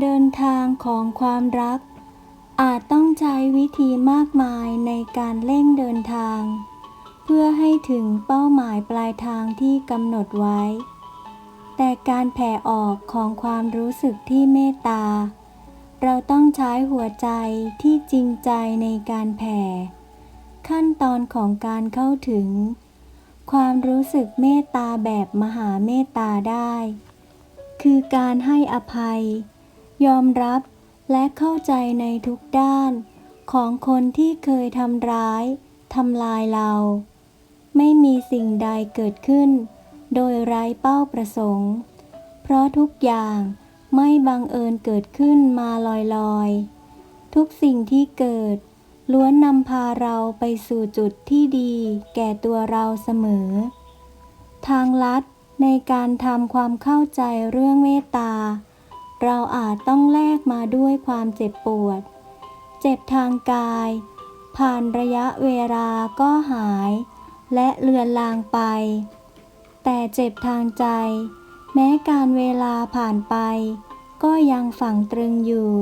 เดินทางของความรัก อาจต้องใช้วิธีมากมายในการเร่งเดินทาง เพื่อให้ถึงเป้าหมายปลายทางที่กำหนดไว้ แต่การแผ่ออกของความรู้สึกที่เมตตา เราต้องใช้หัวใจที่จริงใจในการแผ่ ขั้นตอนของการเข้าถึง ความรู้สึกเมตตาแบบมหาเมตตาได้ คือการให้อภัย ยอมรับและเข้าใจในทุกด้าน ของคนที่เคยทำร้ายทำลายเรา ไม่มีสิ่งใดเกิดขึ้น โดยไร้เป้าประสงค์ เพราะทุกอย่างไม่บังเอิญเกิดขึ้นมาลอยๆ ทุกสิ่งที่เกิด ล้วนนำพาเราไปสู่จุดที่ดีแก่ตัวเราเสมอ ทางลัดในการทำความเข้าใจเรื่องเมตตา เราอาจต้องแลกมาด้วยความเจ็บปวด เจ็บทางกาย ผ่านระยะเวลาก็หาย และเลือนลางไป แต่เจ็บทางใจ แม้การเวลาผ่านไป ก็ยังฝังตรึงอยู่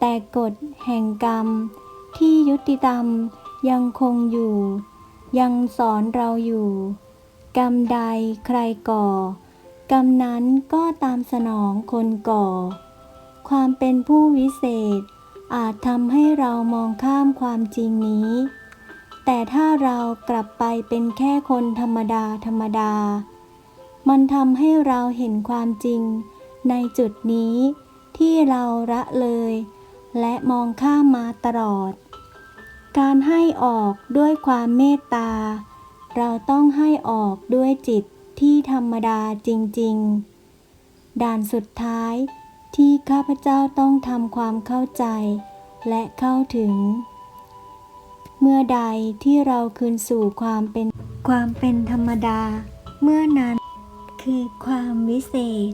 แต่กฎแห่งกรรม ที่ยุติธรรมยังคงอยู่ ยังสอนเราอยู่ กรรมใดใครก่อ กรรมนั้นก็ตามสนองคนก่อ ความเป็นผู้วิเศษ อาจทำให้เรามองข้ามความจริงนี้ แต่ถ้าเรากลับไปเป็นแค่คนธรรมดาธรรมดา มันทำให้เราเห็นความจริงในจุดนี้ที่เราละเลย และมองข้ามมาตลอด การให้ออกด้วยความเมตตา เราต้องให้ออกด้วยจิต ที่ธรรมดาจริง ๆ ด่านสุดท้ายที่ข้าพเจ้าต้องทำความเข้าใจ และเข้าถึง เมื่อใดที่เราคืนสู่ความเป็นความเป็นธรรมดา เมื่อนั้นคือความวิเศษ